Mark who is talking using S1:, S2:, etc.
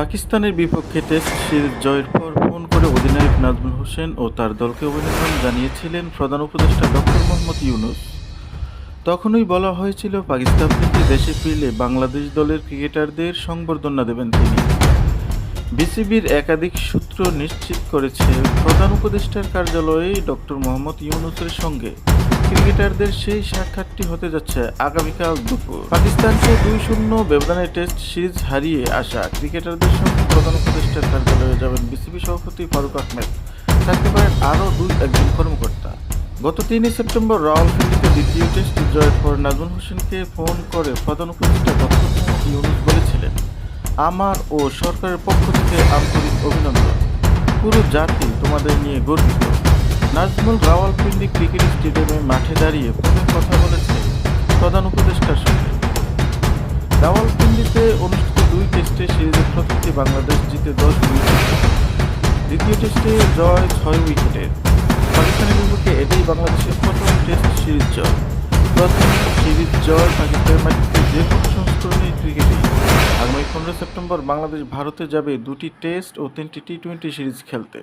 S1: পাকিস্তানের বিপক্ষে test series জয়ের পর ফোন করে অধিনায়ক নাজমুল হোসেন ও তার দলকে অভিনন্দন জানিয়েছিলেন প্রধান উপদেষ্টা ডক্টর মোহাম্মদ ইউনুস। তখনই বলা হয়েছিল, পাকিস্তান থেকে দেশে ফিরলে বাংলাদেশ দলের ক্রিকেটারদের সংবর্ধনা দেবেন তিনি। বিসিবির একাধিক সূত্র নিশ্চিত করেছে, প্রধান উপদেষ্টার কার্যালয়ে ডক্টর মোহাম্মদ ইউনুসের সঙ্গে ক্রিকেটারদের সেই সাক্ষাৎটি হতে যাচ্ছে আগামীকাল দুপুর। পাকিস্তানকে দুই শূন্য ব্যবধানে টেস্ট সিরিজ হারিয়ে আসা ক্রিকেটারদের সঙ্গে প্রধান উপদেষ্টার কার্যালয়ে যাবেন বিসিবি সভাপতি ফারুক আহমেদ। থাকতে পারেন আরও দুই একজন কর্মকর্তা। গত তিনই সেপ্টেম্বর রাওয়ালপিন্ডিতে দ্বিতীয় টেস্ট জয়ের পর নাজমুল হোসেনকে ফোন করে প্রধান উপদেষ্টা ডক্টর ইউনুস বলেছিলেন, আমার ও সরকারের পক্ষ থেকে আন্তরিক অভিনন্দন। পুরো জাতি তোমাদের নিয়ে গর্বিত। নাজমুল রাওয়ালপিন্ডি ক্রিকেট স্টেডিয়ামে মাঠে দাঁড়িয়ে প্রথম কথা বলেছে প্রধান উপদেষ্টার সঙ্গে। রাওয়ালপিন্ডিতে অনুষ্ঠিত দুই টেস্টে সিরিজের প্রথমটি বাংলাদেশ জিতে দশ উইকেট। দ্বিতীয় টেস্টে জয় ছয় উইকেটের পাকিস্তানের বিপক্ষে এটাই বাংলাদেশের প্রথম টেস্ট সিরিজ জয়। প্রথম সিরিজ জয় পাকিস্তানের মাটিতে যে কোনো সংস্করণের ক্রিকেটে। আগামী পনেরো সেপ্টেম্বর বাংলাদেশ ভারতে যাবে দুটি টেস্ট ও তিনটি টি টোয়েন্টি সিরিজ খেলতে।